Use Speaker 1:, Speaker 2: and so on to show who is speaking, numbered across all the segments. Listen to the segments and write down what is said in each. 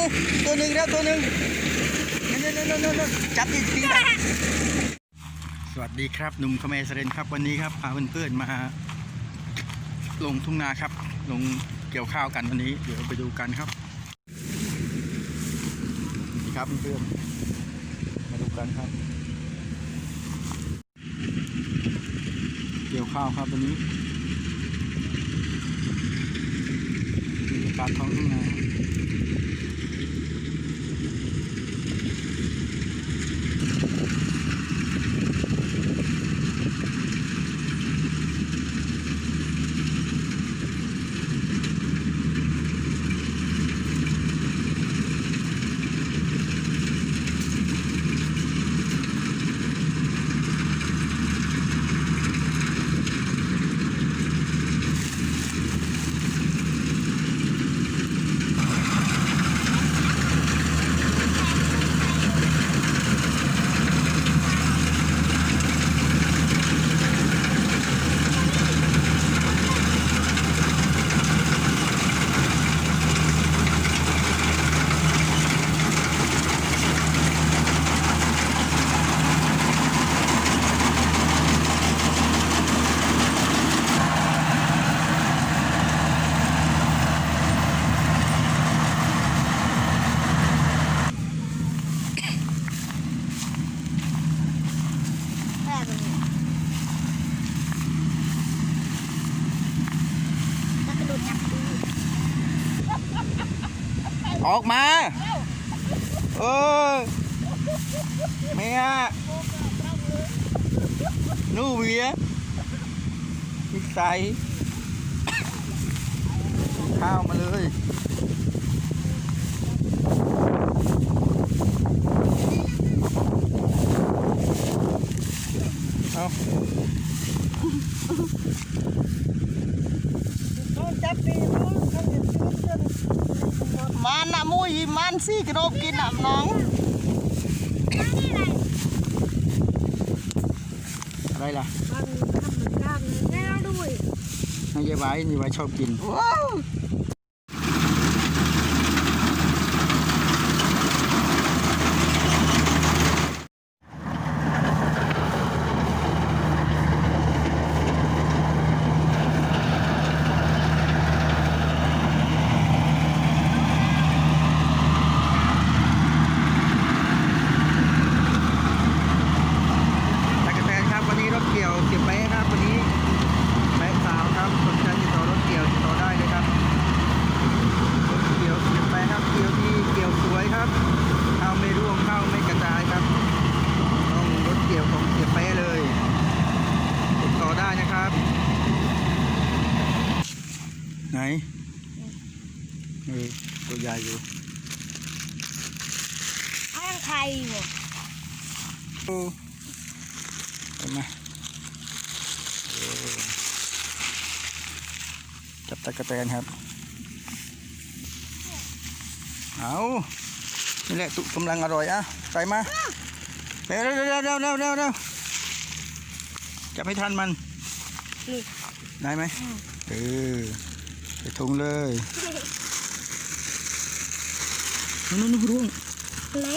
Speaker 1: ี่ตัวหนึ่งแล้วตัวหนึ่งนี่นี่นี่นี่นจับอีกทีสวัสดีครับหนุ่มขเมสเรนครับวันนี้ครับพาเพื่อนๆมา ลงทุ่งนาครับ ลงเกี่ยวข้าวกันวันนี้ เดี๋ยวไปดูกันครับนี่ครับเพื่อนมาดูกันครับ เกี่ยวข้าวครับวันนี้บรรยากาศท้องทุ่งนา ออกมา เออเมียนู่เวียนิสัยข้าวมาเลยเอา
Speaker 2: มันน่ะมุ้ยมันสิกระโดดกินน่ะน้อง
Speaker 1: อะไรล่ะ
Speaker 3: มันทำเหมือนกันแน่ด้วย
Speaker 1: นายยายไว้นี่ไว้ชอบกิน
Speaker 2: ว้าว
Speaker 1: ตะกะแตนครับวันนี้รถเกี่ยวเก็บไว้ครับวันนี้แม่สาวครับสนใจติดต่อรถเกี่ยวติดต่อได้เลยครับรถเกี่ยวเก็บไปครับเกี่ยวที่เกี่ยวสวยครับข้าวไม่ร่วงข้าวไม่กระจายครับต้องรถเกี่ยวของเก็บไปเลยติดต่อได้นะครับ ไหน เออตัวใหญ่อยู่
Speaker 3: อ้างใครอยู่
Speaker 1: โอ้เห็นไหมโอ้จับตะกะแตนครับ เอานี่แหละตุกำลังอร่อยอะใส่มาเร็วเร็วเร็วเร็วเร็วเร็วเร็วจับให้ทันมัน ได้ไหมเออใส่ถุงเลย นู่นนู่นร่วง
Speaker 3: ไหน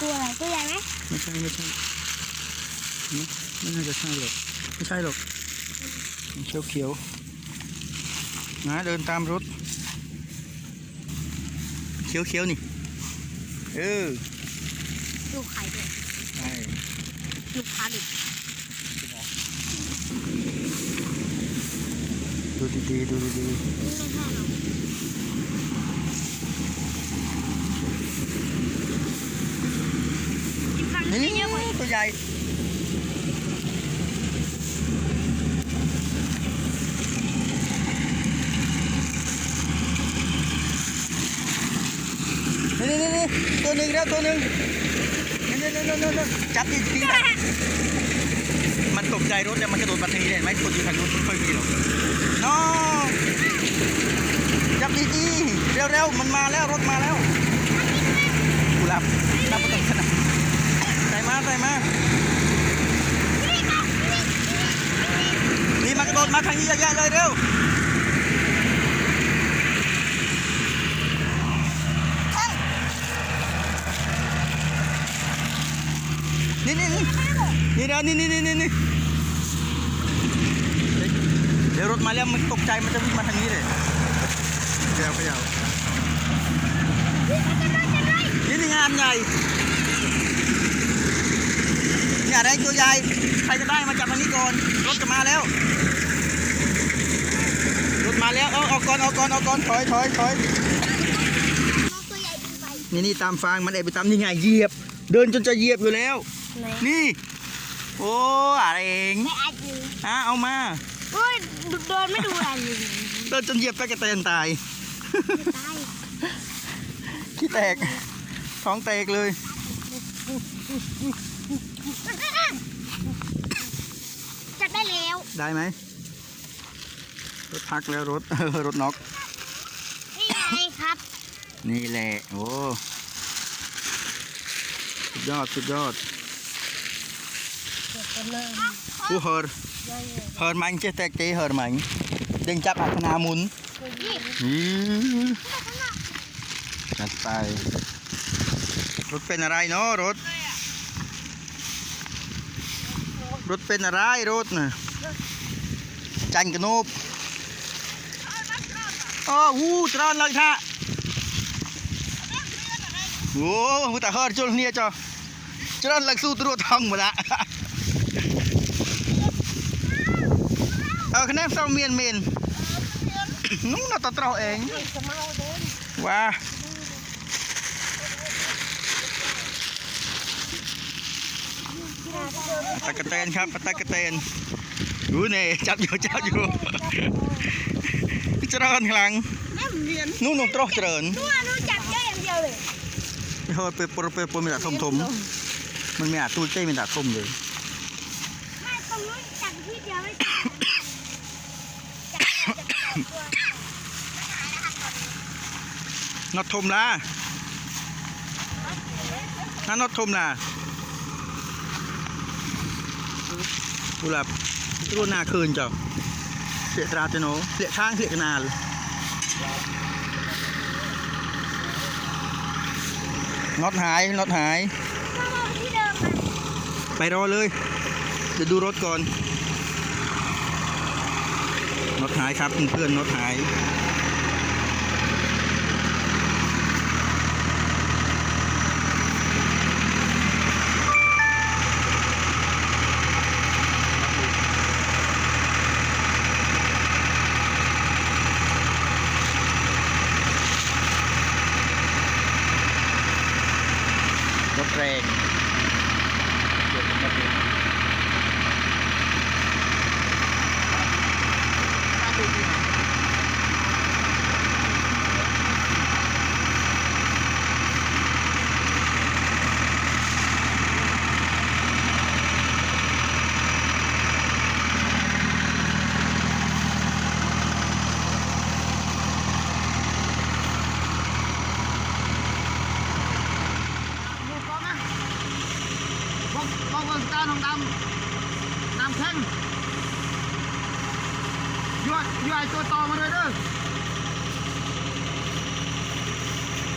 Speaker 3: ตัวอะไรตัวใหญ่ไหม
Speaker 1: ไม่ใช่ไม่ใช่ไม่ไม่น่าจะใช่หรอกไม่ใช่หรอกเขียวเขียวๆนะเดินตามรถ เขียวเขียวๆนี่ เออ
Speaker 3: ดูไข่ด้วย
Speaker 1: ใช่
Speaker 3: ดูขาดิ
Speaker 1: ดูดีๆดูดี
Speaker 3: นี่ไม่ใช่หรอกกินฟัง
Speaker 1: ๆนี่
Speaker 3: ไม่เยอะกว่า
Speaker 1: ตัวใหญ่นี่นี่นี่ตัวหนึ่งแล้วตัวหนึ่งนี่นี่นี่นี่นี่จับอีกทีนะมันตกใจรถแล้วมันกระโดดมาทางนี้เห็นไหมคนอยู่ทางนู้นไม่ค่อยมีหรอกน้องจับดีๆเร็วๆมันมาแล้วรถมาแล้วกูรับาใส่มานี่มากระโดดมาทางนี้เยอะๆเลยเร็วนี่นี่นี่นี่เดี๋ยวนี่นี่นี่นี่เดี๋ยวรถมาแล้วมันตกใจมันจะวิ่งมาทางนี้เลยเดี๋ยวขยับนี่นี่งานใหญ่ เนี่ยได้ตัวใหญ่ใครจะได้มาจับมันนี้ก่อนรถจะมาแล้วรถมาแล้วเอาเอาก่อนเอาก่อนเอาก่อนถอยถอยถอย
Speaker 3: น้องตัวใหญ่เป็นไป
Speaker 1: นี่นี่ตามฟางมันแอบไปตามนี่ไงเหยียบ เดินจนจะเหยียบอยู่แล้ว
Speaker 3: ไหน
Speaker 1: นี่ โอ้อะไรเอง
Speaker 3: ไม่อาจยืน
Speaker 1: อะเอามา
Speaker 3: โอ้ยเดินไม่ดูอะไรเลย
Speaker 1: เดินจนเหยียบไปกระเตนตาย
Speaker 3: ตาย
Speaker 1: ขี้แตกท้องแตกเลย
Speaker 3: จับได้แล้ว
Speaker 1: ได้ไหมรถพักแล้วรถ รถน็อก
Speaker 3: นี่ไงครับ
Speaker 1: นี่แหละ โอ้ สุดยอด สุดยอด ผู้เฮอร์เฮอร์มันจะแตกเตะเฮอร์มันเด้งจับอัคนาหมุน
Speaker 3: นี่
Speaker 1: อืมจัดไป รถเป็นอะไรเนาะรถ รถเป็นอะไรรถน่ะจันกระนูบโอ้หูตรอนเลยท่าโอ้หูตาเฮิร์จุลเนี่ยจ้ะจรอนลักสู้ตัวทองหมดละเอาคะแนนเศร้าเมียนเมียนนู้นเราตัดเราเองว้า ตะกะเตนครับตะกะเตนดูนี่จับอยู่จับอยู่เจริญข้างหลังนู้นนุ่งตรอกเจริญ
Speaker 3: นู่นนู่นจับเยอะอย่างเดียวเลย
Speaker 1: เฮ้ยเปปรเปปรมีแต่ทมทมมันมีแต่ตู้เจ้มีแต่ทมเลย
Speaker 3: ไม่ตรงนู้นจับที่เดียวไม่จับจับจับตัว
Speaker 1: นอดทมละนั่นนอดทมละ กูหลับรู้หน้าคืนจ้ะเสียตราจะโนเสียช้างเสียกนาลน็อตหายน็อตหายไปรอเลย เดี๋ยวดูรถก่อนน็อตหายครับเพื่อนๆน็อตหาย ร เมื
Speaker 4: องต้านของดำดำ
Speaker 1: แข้ง
Speaker 4: ยวดยวดตัวต่อมาเลยเด้อ